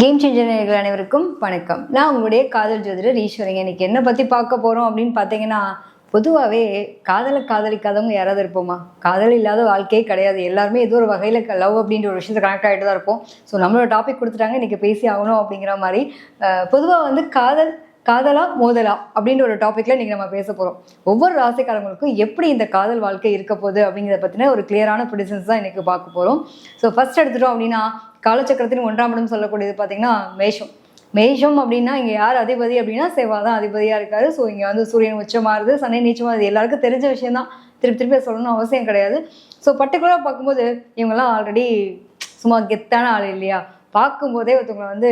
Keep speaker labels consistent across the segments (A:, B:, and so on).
A: Game changer அனைவருக்கும் வணக்கம். நான் உங்களுடைய காதல் ஜோதிடர் ஈஸ்வரிங்க இன்னைக்கு என்ன பற்றி பார்க்க போகிறோம் அப்படின்னு பார்த்தீங்கன்னா பொதுவாகவே காதலை காதலிக்காதவங்க யாராவது இருப்போமா? காதல் இல்லாத வாழ்க்கையே கிடையாது. எல்லாருமே ஏதோ ஒரு வகையில் லவ் அப்படின்ற ஒரு விஷயத்தை கனெக்ட் ஆகிட்டு தான் இருப்போம். ஸோ நம்மளோட டாபிக் கொடுத்துட்டாங்க. இன்றைக்கி பேசி ஆகணும் அப்படிங்கிற மாதிரி பொதுவாக வந்து காதல் காதலா மோதலா அப்படின்ற ஒரு டாப்பிக்கில் இன்னைக்கு நம்ம பேச போறோம். ஒவ்வொரு ராசிக்காரங்களுக்கும் எப்படி இந்த காதல் வாழ்க்கை இருக்க போகுது அப்படிங்கிறத பத்தின ஒரு கிளியரான ப்ரிடிஷன்ஸ் தான் இன்னைக்கு பார்க்க போறோம். ஸோ ஃபர்ஸ்ட் எடுத்துட்டோம் அப்படின்னா காலச்சக்கரத்தின் ஒன்றாம் இடம் சொல்லக்கூடியது பார்த்தீங்கன்னா மேஷம். மேஷம் அப்படின்னா இங்கே யார் அதிபதி அப்படின்னா செவ்வாய் தான் அதிபதியாக இருக்காரு. ஸோ இங்கே வந்து சூரியன் உச்சமாகுது சனி நீச்சமாறுது. எல்லாருக்கும் தெரிஞ்ச விஷயம் தான் திருப்பி திருப்பி சொல்லணும்னு அவசியம் கிடையாது. ஸோ பர்டிகுலராக பார்க்கும்போது இவங்கெல்லாம் ஆல்ரெடி சும்மா கெத்தான ஆள் இல்லையா? பார்க்கும்போதே ஒருத்தவங்களை வந்து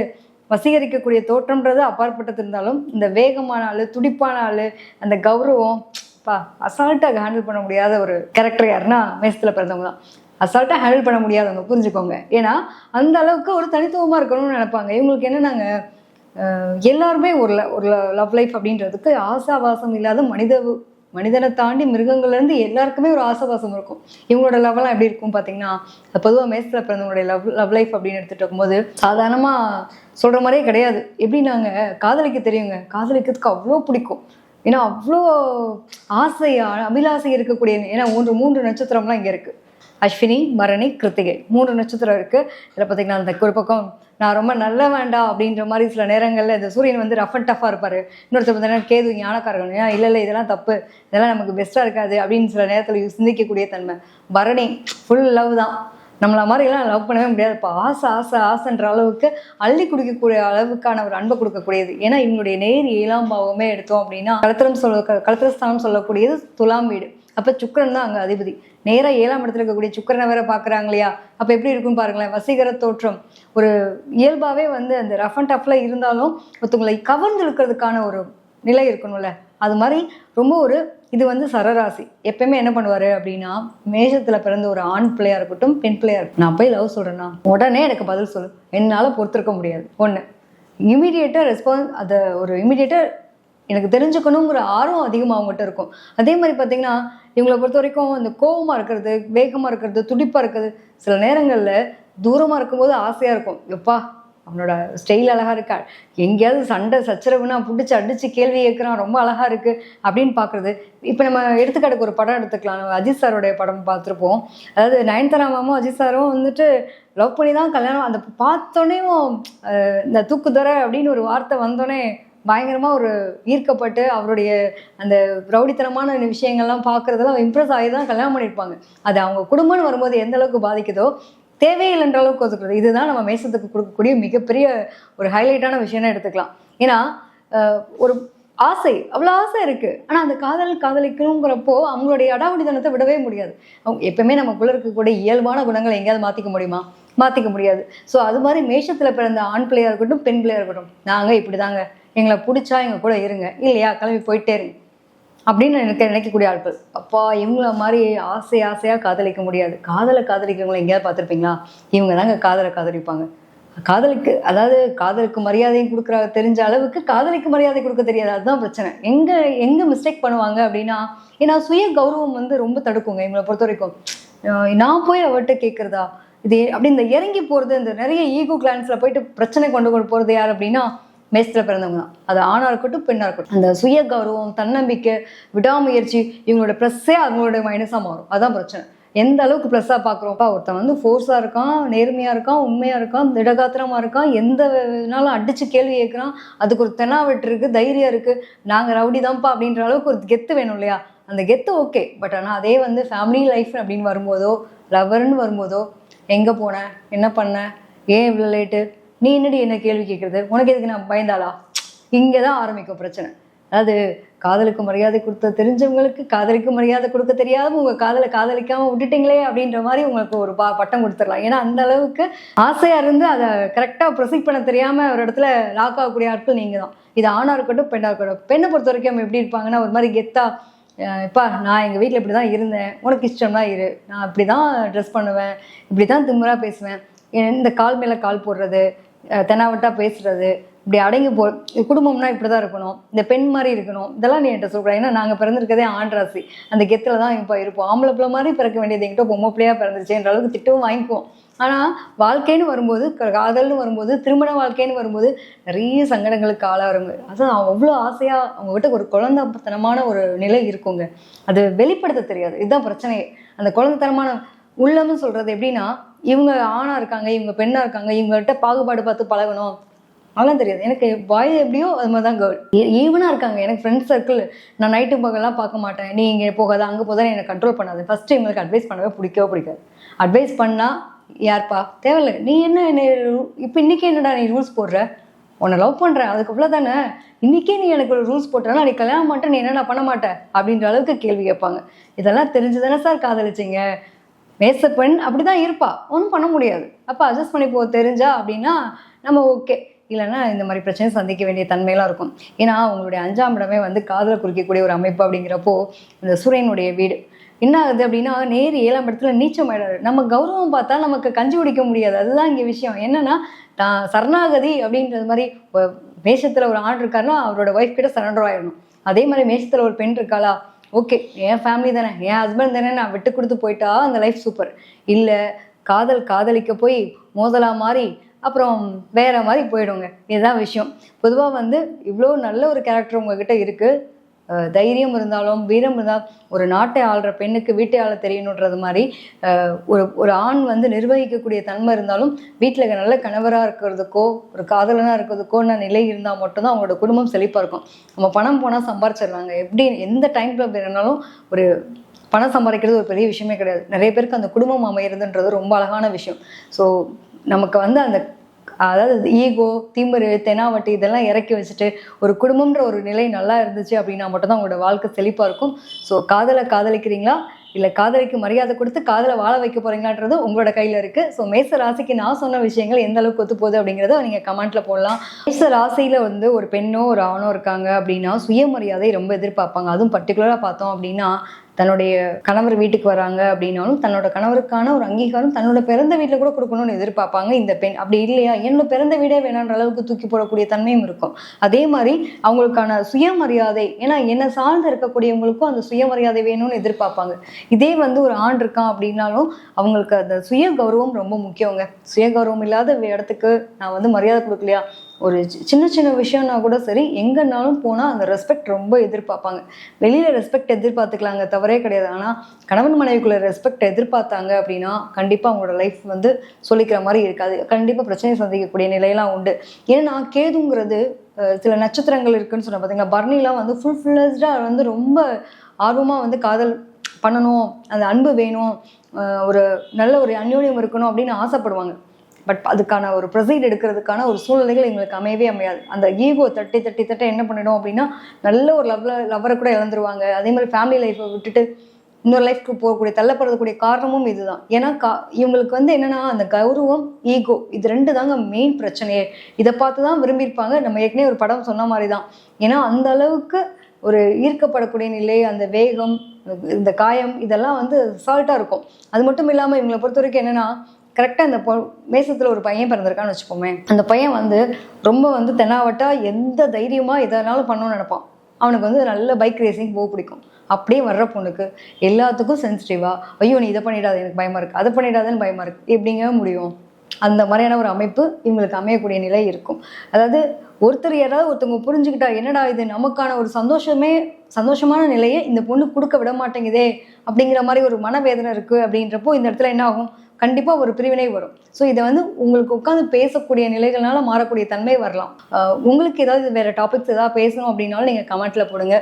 A: வசீகரிக்கக்கூடிய தோற்றம்ன்றது அப்பாற்பட்டது இருந்தாலும் இந்த வேகமான ஆள் துடிப்பான ஆள் அந்த கௌரவம் பா அசால்ட்டாக ஹேண்டில் பண்ண முடியாத ஒரு கேரக்டர் யாருன்னா மேசத்தில் பிறந்தவங்க தான் அசால்ட்டாக ஹேண்டில் பண்ண முடியாதவங்க புரிஞ்சுக்கோங்க. ஏன்னா அந்த அளவுக்கு ஒரு தனித்துவமாக இருக்கணும்னு நினைப்பாங்க. இவங்களுக்கு என்ன நாங்கள் எல்லாருமே ஒரு ல- ஒரு லவ் லைஃப் அப்படின்றதுக்கு ஆசாவாசம் இல்லாத மனித மனிதனை தாண்டி மிருகங்கள்லேருந்து எல்லாருக்குமே ஒரு ஆசாவாசம் இருக்கும். இவங்களோட லவ்லாம் எப்படி இருக்கும் பார்த்தீங்கன்னா பொதுவாக மேசத்தில் பிறந்தவங்களுடைய லவ் லவ் லைஃப் அப்படின்னு எடுத்துகிட்டு இருக்கும்போது சாதாரணமாக சொல்கிற மாதிரியே கிடையாது. எப்படி நாங்கள் காதலிக்க தெரியுங்க. காதலிக்கிறதுக்கு அவ்வளோ பிடிக்கும். ஏன்னா அவ்வளோ ஆசை அபிலாசை இருக்கக்கூடிய ஏன்னா மூன்று மூன்று நட்சத்திரம்லாம் இங்கே இருக்குது அஸ்வினி மரணி கிருத்திகை. மூன்று நட்சத்திரம் இருக்குது இதில் பார்த்தீங்கன்னா அந்த ஒரு பக்கம் நான் ரொம்ப நல்ல வேண்டாம் அப்படின்ற மாதிரி சில நேரங்களில் இந்த சூரியன் வந்து ரஃப் அண்ட் டஃபாக இருப்பார். இன்னொருத்தர் பார்த்தீங்கன்னா கேது ஞானக்காரர்கள். ஏன்னா இல்லை இல்லை இதெல்லாம் தப்பு. இதெல்லாம் நமக்கு பெஸ்ட்டாக இருக்காது அப்படின்னு சில நேரத்தில் சிந்திக்கக்கூடிய தன்மை. பரணி ஃபுல் லவ் தான். நம்மள மாதிரிலாம் லவ் பண்ணவே முடியாது. இப்போ ஆசை ஆசை ஆசைன்ற அளவுக்கு அள்ளி குடிக்கக்கூடிய அளவுக்கான ஒரு அன்பை கொடுக்கக்கூடியது. ஏன்னா இவங்களுடைய நேர் ஏழாம் பாவமே எடுத்தோம் அப்படின்னா கலத்திரம் சொல்ல கலத்திரஸ்தானம் சொல்லக்கூடியது துலாம் வீடு. அப்போ சுக்கிரன் தான் அங்கே அதிபதி. நேராக ஏழாம் இடத்துல இருக்கக்கூடிய சுக்கிரனை வேற பார்க்குறாங்க இல்லையா அப்போ எப்படி இருக்கும் பாருங்களேன் வசீகர தோற்றம். ஒரு இயல்பாகவே வந்து அந்த ரஃப் அண்ட் டஃப்ல இருந்தாலும் ஒருத்தவங்களை கவர்ந்து இருக்கிறதுக்கான ஒரு நிலை இருக்கணும்ல. அது மாதிரி ரொம்ப ஒரு இது வந்து சரராசி. எப்பயுமே என்ன பண்ணுவார் அப்படின்னா மேஷத்தில் பிறந்த ஒரு ஆண் பிள்ளையாக இருக்கட்டும் பெண் பிள்ளையாக இருக்கட்டும். நான் போய் லவ் சொல்கிறேன்னா உடனே எனக்கு பதில் சொல்லு. என்னால் பொறுத்திருக்க முடியாது. ஒன்று இமீடியேட்டாக ரெஸ்பான்ஸ் அதை ஒரு இமீடியேட்டாக எனக்கு தெரிஞ்சுக்கணுங்கிற ஆர்வம் அதிகமாக அவங்ககிட்ட இருக்கும். அதே மாதிரி பார்த்தீங்கன்னா இவங்களை பொறுத்த வரைக்கும் இந்த கோவமாக இருக்கிறது வேகமாக இருக்கிறது துடிப்பாக இருக்கிறது சில நேரங்களில் தூரமாக இருக்கும்போது ஆசையாக இருக்கும். எப்பா அவனோட ஸ்டைல் அழகாக இருக்கா? எங்கேயாவது சண்டை சச்சரவுனா பிடிச்சி அடிச்சு கேள்வி கேட்குறான் ரொம்ப அழகாக இருக்குது அப்படின்னு பார்க்குறது இப்போ நம்ம எடுத்துக்காட்டுக்கு ஒரு படம் எடுத்துக்கலாம். நம்ம அஜித் சாரோடைய படம் பார்த்துருப்போம். அதாவது நயன்தாரா மாமும் அஜித் சாரும் வந்துட்டு லவ் பண்ணி தான் கல்யாணம். அந்த பார்த்தோன்னே இந்த தூக்குதர அப்படின்னு ஒரு வார்த்தை வந்தோடனே பயங்கரமாக ஒரு ஈர்க்கப்பட்டு அவருடைய அந்த ரவுடித்தனமான விஷயங்கள்லாம் பார்க்குறதெல்லாம் இம்ப்ரெஸ் ஆகி தான் கல்யாணம் பண்ணியிருப்பாங்க. அது அவங்க குடும்பம்னு வரும்போது எந்த அளவுக்கு பாதிக்குதோ தேவையில்லைன்ற அளவுக்கு ஒதுக்குறது. இதுதான் நம்ம மேசத்துக்கு கொடுக்கக்கூடிய மிகப்பெரிய ஒரு ஹைலைட்டான விஷயம்னு எடுத்துக்கலாம். ஏன்னா ஒரு ஆசை அவ்வளோ ஆசை இருக்குது ஆனால் அந்த காதல் காதலிக்கணுங்கிறப்போ அவங்களுடைய அடாவடித்தனத்தை விடவே முடியாது. அவங்க எப்பவுமே நமக்குள்ளே இருக்கக்கூடிய இயல்பான குணங்களை எங்கேயாவது மாற்றிக்க முடியுமா? மாற்றிக்க முடியாது. ஸோ அது மாதிரி மேஷத்தில் பிறந்த ஆண் பிள்ளையாக இருக்கட்டும் பெண் பிள்ளையாக இருக்கட்டும் நாங்கள் இப்படி தாங்க எங்களை பிடிச்சா எங்கள் கூட இருங்க. இல்லையா கிளம்பி போயிட்டே இருங்க. அப்படின்னு எனக்கு நினைக்கக்கூடிய ஆட்கள். அப்பா இவங்கள மாதிரி ஆசை ஆசையாக காதலிக்க முடியாது. காதலை காதலிக்கிறவங்களை எங்கேயாவது பார்த்துருப்பீங்களா? இவங்க தாங்க காதலை காதலிப்பாங்க. காதலுக்கு அதாவது காதலுக்கு மரியாதையும் கொடுக்குற தெரிஞ்ச அளவுக்கு காதலிக்கு மரியாதை கொடுக்க தெரியாது. அதுதான் பிரச்சனை. எங்க எங்க மிஸ்டேக் பண்ணுவாங்க அப்படின்னா ஏன்னா சுய கௌரவம் வந்து ரொம்ப தடுக்குங்க இவங்களை பொறுத்த வரைக்கும் நான் போய் அவர்கிட்ட கேட்குறதா இது அப்படி இந்த இறங்கி போகிறது இந்த நிறைய ஈகோ கிளான்ஸில் போயிட்டு பிரச்சனை கொண்டு கொண்டு போகிறது யார் அப்படின்னா மேசத்தில் பிறந்தவங்க தான். அது ஆணாக இருக்கட்டும் பெண்ணாக இருக்கட்டும். அந்த சுய கௌரவம் தன்னம்பிக்கை விடாமுயற்சி இவங்களோட ப்ளஸ்ஸே அவங்களோட மைனஸாக மாறும். அதான் பிரச்சனை. எந்த அளவுக்கு ப்ளஸ்ஸாக பார்க்குறோம்ப்பா ஒருத்தன் வந்து ஃபோர்ஸாக இருக்கான் நேர்மையாக இருக்கான் உண்மையாக இருக்கான் திடகாத்திரமாக இருக்கான் எந்த இதனாலும் அடித்து கேள்வி கேட்குறான். அதுக்கு ஒரு தெனாவெட்டு இருக்குது தைரியம் இருக்குது நாங்கள் ரவுடி தான்ப்பா அப்படின்ற அளவுக்கு ஒரு கெத்து வேணும் இல்லையா? அந்த கெத்து ஓகே பட் ஆனால் அதே வந்து ஃபேமிலி லைஃப் அப்படின்னு வரும்போதோ லவர்னு வரும்போதோ எங்கே போன? என்ன பண்ண? ஏன் இவ்வளோ லேட்டு நீ என்னடி என்ன கேள்வி கேட்குறது உனக்கு எதுக்கு நான் பயந்தாளா? இங்கே தான் ஆரம்பிக்கும் பிரச்சனை. அதாவது காதலுக்கு மரியாதை கொடுத்த தெரிஞ்சவங்களுக்கு காதலுக்கு மரியாதை கொடுக்க தெரியாம உங்க காதலை காதலிக்காம விட்டுட்டீங்களே அப்படின்ற மாதிரி உங்களுக்கு ஒரு பா பட்டம் கொடுத்துடலாம். ஏன்னா அந்த அளவுக்கு ஆசையா இருந்து அதை கரெக்டாக ப்ரொசீட் பண்ண தெரியாம ஒரு இடத்துல லாக் ஆகக்கூடிய ஆட்கள் நீங்க தான் இது ஆணா இருக்கட்டும் பெண்ணா இருக்கட்டும். பெண்ணை பொறுத்த வரைக்கும் எப்படி இருப்பாங்கன்னா ஒரு மாதிரி கெத்தா இப்பா நான் எங்கள் வீட்டில் இப்படி தான் இருந்தேன். உனக்கு இஷ்டம்னா இரு. நான் இப்படி தான் ட்ரெஸ் பண்ணுவேன். இப்படி தான் திமுறாக பேசுவேன் இந்த கால் மேலே கால் போடுறது. தெனாவட்டா பேசுறது இப்படி அடங்கி போ குடும்பம்னா இப்படி தான் இருக்கணும். இந்த பெண் மாதிரி இருக்கணும். இதெல்லாம் நீ என்கிட்ட சொல்கிறேன் ஏன்னா நாங்கள் பிறந்திருக்கதே ஆண் ராசி. அந்த கெத்தில் தான் இப்போ இருப்போம். ஆம்பளை பிள்ளை மாதிரி பிறக்க வேண்டியது என்கிட்ட பொம்மை பிள்ளையாக பிறந்துருச்சுன்ற அளவுக்கு திட்டவும் வாங்கிக்குவோம். ஆனால் வாழ்க்கைன்னு வரும்போது க- காதல்னு வரும்போது திருமண வாழ்க்கைன்னு வரும்போது நிறைய சங்கடங்களுக்கு ஆளாருங்க. அது அவ்வளோ ஆசையாக அவங்ககிட்ட ஒரு குழந்தைத்தனமான ஒரு நிலை இருக்குங்க. அது வெளிப்படுத்த தெரியாது. இதுதான் பிரச்சனையே. அந்த குழந்தைத்தனமான உள்ளம்னு சொல்கிறது எப்படின்னா இவங்க ஆணாக இருக்காங்க இவங்க பெண்ணாக இருக்காங்க இவங்ககிட்ட பாகுபாடு பார்த்து பழகணும். அதெல்லாம் தெரியாது. எனக்கு பாய் எப்படியோ அது மாதிரி தான் கேர்ள் ஈவனாக இருக்காங்க. எனக்கு ஃப்ரெண்ட்ஸ் சர்க்கிள் நான் நைட்டு பகலாம் பார்க்க மாட்டேன். நீ இங்கே போகாத அங்கே போகாத என்னை கண்ட்ரோல் பண்ணாது. ஃபஸ்ட்டு இவங்களுக்கு அட்வைஸ் பண்ணவே பிடிக்கவே பிடிக்காது. அட்வைஸ் பண்ணால் யார்ப்பா? தேவையில்ல. நீ என்ன என்ன இப்போ இன்றைக்கி என்னடா நீ ரூல்ஸ் போடுற? உன்னை லவ் பண்ணுறேன் அதுக்கு தானே? இன்றைக்கே நீ எனக்கு ஒரு ரூல்ஸ் போட்டனா நீ கல்யாணம் மாட்டேன் நீ என்ன பண்ண மாட்டேன் அப்படின்ற அளவுக்கு கேள்வி கேட்பாங்க. இதெல்லாம் தெரிஞ்சு தானே சார் காதலிச்சிங்க? மேச பெண் அப்படி தான் இருப்பா. ஒன்றும் பண்ண முடியாது. அப்போ அட்ஜஸ்ட் பண்ணி போக தெரிஞ்சா அப்படின்னா நம்ம ஓகே இல்லைன்னா இந்த மாதிரி பிரச்சனை சந்திக்க வேண்டிய தன்மையெல்லாம் இருக்கும். ஏன்னா அவங்களுடைய அஞ்சாம் இடமே வந்து காதலை குறிக்கக்கூடிய ஒரு அமைப்பு அப்படிங்கிறப்போ இந்த சூரியனுடைய வீடு. என்ன ஆகுது அப்படின்னா நேர் ஏழாம் இடத்துல நீச்சம் ஆயிடாரு நம்ம கௌரவம் பார்த்தா நமக்கு கஞ்சி குடிக்க முடியாது. அதுதான் இங்கே விஷயம். என்னன்னா தான் சரணாகதி அப்படின்றது மாதிரி மேஷத்தில் ஒரு ஆண் இருக்காருன்னா அவரோட ஒய்ஃப் கிட்ட சரண்டர் ஆயிடணும். அதே மாதிரி மேஷத்தில் ஒரு பெண் இருக்காளா? ஓகே என் ஃபேமிலி தானே. என் ஹஸ்பண்ட் தானே நான் விட்டு கொடுத்து போயிட்டா அந்த லைஃப் சூப்பர் இல்லை காதல் காதலிக்க போய் மோதலா மாதிரி அப்புறம் வேற மாதிரி போயிடுங்க. இதுதான் விஷயம். பொதுவாக வந்து இவ்வளோ நல்ல ஒரு கேரக்டர் உங்ககிட்ட இருக்குது தைரியம் இருந்தாலும் வீரம் இருந்தாலும் ஒரு நாட்டை ஆள்ற பெண்ணுக்கு வீட்டை ஆள தெரியணுன்றது மாதிரி ஒரு ஒரு ஆண் வந்து நிர்வகிக்கக்கூடிய தன்மை இருந்தாலும் வீட்டில் நல்ல கணவராக இருக்கிறதுக்கோ ஒரு காதலனாக இருக்கிறதுக்கோன்னு நிலை இருந்தால் மட்டும்தான் அவங்களோட குடும்பம் செழிப்பாக இருக்கும். நம்ம பணம் போனால் சம்பாரிச்சிடுறாங்க எப்படி எந்த டைமில் இருந்தாலும் ஒரு பணம் சம்பாதிக்கிறது ஒரு பெரிய விஷயமே கிடையாது. நிறைய பேருக்கு அந்த குடும்பம் அமையிறதுன்றது ரொம்ப அழகான விஷயம். ஸோ நமக்கு வந்து அந்த அதாவது ஈகோ திமிரு தெனாவட்டி இதெல்லாம் இறக்கி வச்சுட்டு ஒரு குடும்பம்ன்ற ஒரு நிலை நல்லா இருந்துச்சு அப்படின்னா மட்டும்தான் உங்களோட வாழ்க்கை செழிப்பாக இருக்கும். ஸோ காதலை காதலிக்கிறீங்களா? இல்லை காதலிக்கு மரியாதை கொடுத்து காதலை வாழ வைக்க போகிறீங்களான்றது உங்களோட கையில் இருக்குது ஸோ மேச ராசிக்கு நான் சொன்ன விஷயங்கள் எந்த அளவுக்கு ஒத்து போகுது அப்படிங்கிறத நீங்கள் கமெண்ட்டில் போடலாம். மேச ராசியில் வந்து ஒரு பெண்ணோ ஒரு ஆணோ இருக்காங்க அப்படின்னா சுயமரியாதை ரொம்ப எதிர்பார்ப்பாங்க. அதுவும் பர்டிகுலராக பார்த்தோம் அப்படின்னா தன்னுடைய கணவர் வீட்டுக்கு வராங்க அப்படின்னாலும் தன்னோட கணவருக்கான ஒரு அங்கீகாரம் தன்னோட பிறந்த வீட்டில் கூட கொடுக்கணும்னு எதிர்பார்ப்பாங்க இந்த பெண் அப்படி இல்லையா? என்னோட பிறந்த வீடே வேணான்ற அளவுக்கு தூக்கி போடக்கூடிய தன்மையும் இருக்கும். அதே மாதிரி அவங்களுக்கான சுயமரியாதை ஏன்னா என்னை சார்ந்து இருக்கக்கூடியவங்களுக்கும் அந்த சுயமரியாதை வேணும்னு எதிர்பார்ப்பாங்க. இதே வந்து ஒரு ஆண் இருக்கான் அப்படின்னாலும் அவங்களுக்கு அந்த சுய கௌரவம் ரொம்ப முக்கியங்க. சுய கௌரவம் இல்லாத இடத்துக்கு நான் வந்து மரியாதை கொடுக்கலையா? ஒரு சி- சின்ன சின்ன விஷயம்னா கூட சரி எங்கன்னாலும் போனால் அந்த ரெஸ்பெக்ட் ரொம்ப எதிர்பார்ப்பாங்க. வெளியில் ரெஸ்பெக்ட் எதிர்பார்த்துக்கலாங்க தவறே கிடையாது. ஆனால் கணவன் மனைவிக்குள்ள ரெஸ்பெக்ட் எதிர்பார்த்தாங்க அப்படின்னா கண்டிப்பாக அவங்களோட லைஃப் வந்து சொல்லிக்கிற மாதிரி இருக்காது. கண்டிப்பாக பிரச்சனையை சந்திக்கக்கூடிய நிலையெல்லாம் உண்டு. ஏன்னா கேதுங்கிறது சில நட்சத்திரங்கள் இருக்குன்னு சொன்ன பார்த்தீங்களா பர்னிலாம் வந்து ஃபுல் ஃபுல்லஸ்டாக வந்து ரொம்ப ஆர்வமாக வந்து காதல் பண்ணணும். அந்த அன்பு வேணும். ஒரு நல்ல ஒரு அந்யோன்யம் இருக்கணும் அப்படின்னு ஆசைப்படுவாங்க. பட் அதுக்கான ஒரு ப்ரொசீட் எடுக்கிறதுக்கான ஒரு சூழ்நிலைகள் எங்களுக்கு அமையவே அமையாது. அந்த ஈகோ தட்டி தட்டி தட்ட என்ன பண்ணிடும் அப்படின்னா நல்ல ஒரு லவ்ல லவ்வரை கூட இழந்துருவாங்க. அதே மாதிரி ஃபேமிலி லைஃப்பை விட்டுட்டு இன்னொரு லைஃப்க்கு போகக்கூடிய தள்ளப்படுறதுக்கூடிய காரணமும் இதுதான். ஏன்னா கா இவங்களுக்கு வந்து என்னன்னா அந்த கௌரவம் ஈகோ இது ரெண்டு தாங்க மெயின் பிரச்சனையே. இதை பார்த்து தான் விரும்பியிருப்பாங்க. நம்ம ஏற்கனவே ஒரு படம் சொன்ன மாதிரி தான் ஏன்னா அந்த அளவுக்கு ஒரு ஈர்க்கப்படக்கூடிய நிலை அந்த வேகம் இந்த காயம் இதெல்லாம் வந்து சால்ட்டாக இருக்கும். அது மட்டும் இல்லாமல் இவங்களை பொறுத்த வரைக்கும் என்னன்னா கரெக்டாக இந்த பொ மேசத்தில் ஒரு பையன் பிறந்திருக்கான்னு வச்சுப்போமே அந்த பையன் வந்து ரொம்ப வந்து தென்னாவட்டா எந்த தைரியமாக எதனாலும் பண்ணணும்னு நினைப்பான். அவனுக்கு வந்து நல்ல பைக் ரேசிங் போக பிடிக்கும். அப்படியே வர்ற பொண்ணுக்கு எல்லாத்துக்கும் சென்சிட்டிவாக ஐயோ நீ இதை பண்ணிடாது எனக்கு பயமாக இருக்குது அதை பண்ணிடாதுன்னு பயமாக இருக்கு எப்படிங்க முடியும்? அந்த மாதிரியான ஒரு அமைப்பு இவங்களுக்கு அமையக்கூடிய நிலை இருக்கும். அதாவது ஒருத்தர் யாராவது ஒருத்தவங்க புரிஞ்சுக்கிட்டா என்னடா இது நமக்கான ஒரு சந்தோஷமே சந்தோஷமான நிலையை இந்த பொண்ணு கொடுக்க விட மாட்டேங்குதே அப்படிங்கிற மாதிரி ஒரு மனவேதனை இருக்குது அப்படின்றப்போ இந்த இடத்துல என்ன ஆகும்? கண்டிப்பாக ஒரு பிரிவினை வரும். ஸோ இதை வந்து உங்களுக்கு உட்காந்து பேசக்கூடிய நிலைகள்னால மாறக்கூடிய தன்மை வரலாம். உங்களுக்கு ஏதாவது வேற டாபிக்ஸ் ஏதாவது பேசணும் அப்படின்னாலும் நீங்கள் கமெண்ட்டில் போடுங்க.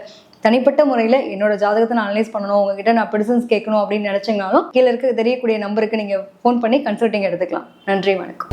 A: தனிப்பட்ட முறையில் என்னோட ஜாதகத்தை நான் அனலைஸ் பண்ணணும் உங்ககிட்ட நான் ப்ரெடிசன்ஸ் கேட்கணும் அப்படின்னு நினச்சிங்கனாலும் கீழே இருக்க தெரியக்கூடிய நம்பருக்கு நீங்கள் ஃபோன் பண்ணி கன்சல்டிங் எடுத்துக்கலாம். நன்றி வணக்கம்.